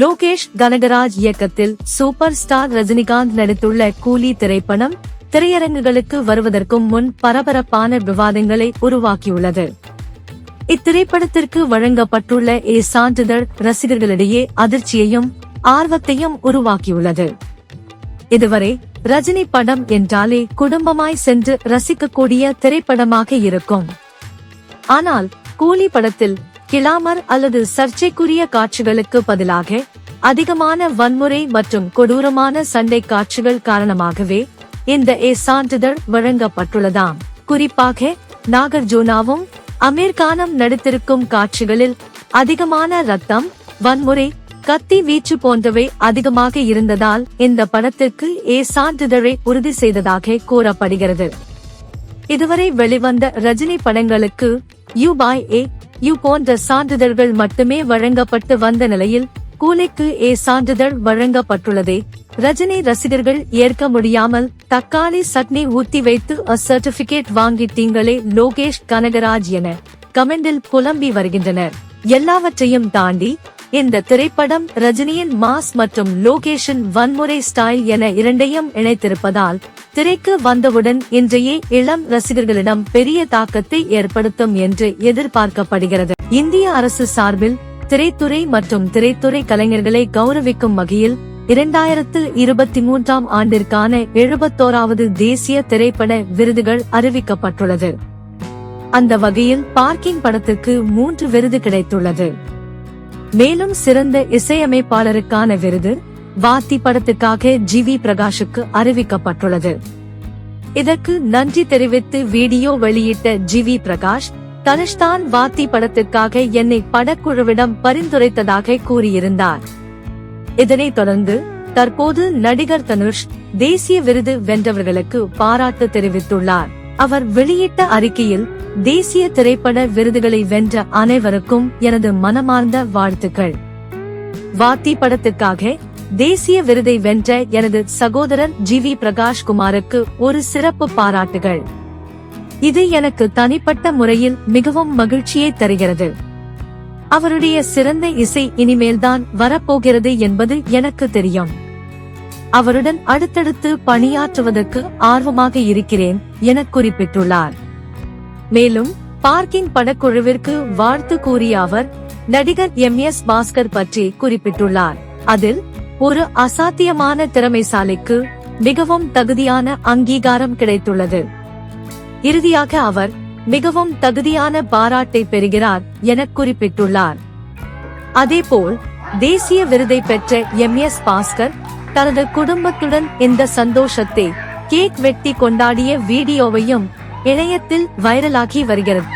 லோகேஷ் கனகராஜ் இயக்கத்தில் super star Rajinikanth நடித்துள்ள கூலி திரைப்படம் திரையரங்குகளுக்கு வருவதற்கும் முன் பரபரப்பான விவாதங்களை உருவாக்கியுள்ளது. இத்திரைப்படத்திற்கு வழங்கப்பட்டுள்ள ஏ சான்றிதழ் ரசிகர்களிடையே அதிர்ச்சியையும் ஆர்வத்தையும் உருவாக்கியுள்ளது. இதுவரை ரஜினி படம் என்றாலே குடும்பமாய் சென்று ரசிக்கக்கூடிய திரைப்படமாக இருக்கும். ஆனால் கூலி படத்தில் கிளாமர் அல்லது சர்ச்சைக்குரிய காட்சிகளுக்கு பதிலாக அதிகமான வன்முறை மற்றும் கொடூரமான சண்டை காட்சிகள் காரணமாகவே இந்த ஏ சான்றிதழ் வழங்கப்பட்டுள்ளதாம். குறிப்பாக நாகர்ஜுனாவும் அமீர் நடித்திருக்கும் காட்சிகளில் அதிகமான ரத்தம் வன்முறை கத்தி வீச்சு போன்றவை அதிகமாக இருந்ததால் இந்த படத்திற்கு ஏ சான்றிதழை உறுதி செய்ததாக கூறப்படுகிறது. இதுவரை வெளிவந்த ரஜினி படங்களுக்கு யூ பாய் ஏ யூ போன்ற சான்றிதழ்கள் மட்டுமே வழங்கப்பட்டு வந்த நிலையில் கூலிக்கு ஏ சான்றிதழ் வழங்கப்பட்டுள்ளதே ரஜினி ரசிகர்கள் ஏற்க முடியாமல் தக்காளி சட்னி ஊத்தி வைத்து அ சர்டிபிகேட் வாங்கிட்டீங்களே லோகேஷ் கனகராஜ் என கமெண்டில் புலம்பி வருகின்றனர். எல்லாவற்றையும் தாண்டி இந்த திரைப்படம் ரஜினியின் மாஸ் மற்றும் லோகேஷன் வன்முறை ஸ்டைல் என இரண்டையும் இணைத்திருப்பதால் திரைக்கு வந்தவுடன் இன்றைய இளம் ரசிகர்களிடம் பெரிய தாக்கத்தை ஏற்படுத்தும் என்று எதிர்பார்க்கப்படுகிறது. இந்திய அரசு சார்பில் திரைத்துறை மற்றும் திரைத்துறை கலைஞர்களை கௌரவிக்கும் வகையில் இரண்டாயிரத்து இருபத்தி மூன்றாம் ஆண்டிற்கான எழுபத்தோராவது தேசிய திரைப்பட விருதுகள் அறிவிக்கப்பட்டுள்ளது. அந்த வகையில் பார்க்கிங் படத்திற்கு மூன்று விருது கிடைத்துள்ளது. மேலும் சிறந்த இசையமைப்பாளருக்கான விருது வாத்தி படத்துக்காக ஜி வி பிரகாஷுக்கு அறிவிக்கப்பட்டுள்ளது. இதற்கு நன்றி தெரிவித்து வீடியோ வெளியிட்ட ஜி வி பிரகாஷ் தனுஷ்தான் வாத்தி படத்திற்காக என்னை படக்குழுவிடம் பரிந்துரைத்ததாக கூறியிருந்தார். இதனைத் தொடர்ந்து தற்போது நடிகர் தனுஷ் தேசிய விருது வென்றவர்களுக்கு பாராட்டு தெரிவித்துள்ளார். அவர் வெளியிட்ட அறிக்கையில் தேசிய திரைப்பட விருதுகளை வென்ற அனைவருக்கும் எனது மனமார்ந்த வாழ்த்துக்கள். வாத்தி படத்திற்காக தேசிய விருதை வென்ற எனது சகோதரர் ஜி வி பிரகாஷ் குமாருக்கு ஒரு சிறப்பு பாராட்டுகள். இது எனக்கு தனிப்பட்ட முறையில் மிகவும் மகிழ்ச்சியை தருகிறது. அவருடைய சிறந்த இசை இனிமேல்தான் வரப்போகிறது என்பது எனக்கு தெரியும். அவருடன் அடுத்தடுத்து பணியாற்றுவதற்கு ஆர்வமாக இருக்கிறேன் என குறிப்பிட்டுள்ளார். மேலும் பார்க்கிங் படக்குழுவிற்கு வாழ்த்து கூறிய அவர் நடிகர் எம் எஸ் பாஸ்கர் பற்றி குறிப்பிட்டுள்ளார். அதில் ஒரு அசாத்தியமான திறமைசாலிக்கு மிகவும் தகுதியான அங்கீகாரம் கிடைத்துள்ளது. இறுதியாக அவர் மிகவும் தகுதியான பாராட்டை பெறுகிறார் என குறிப்பிட்டுள்ளார். அதேபோல் தேசிய விருதை பெற்ற எம். எஸ். பாஸ்கர் தனது குடும்பத்துடன் இந்த சந்தோஷத்தை கேக் வெட்டி கொண்டாடிய வீடியோவையும் இணையத்தில் வைரலாகி வருகிறது.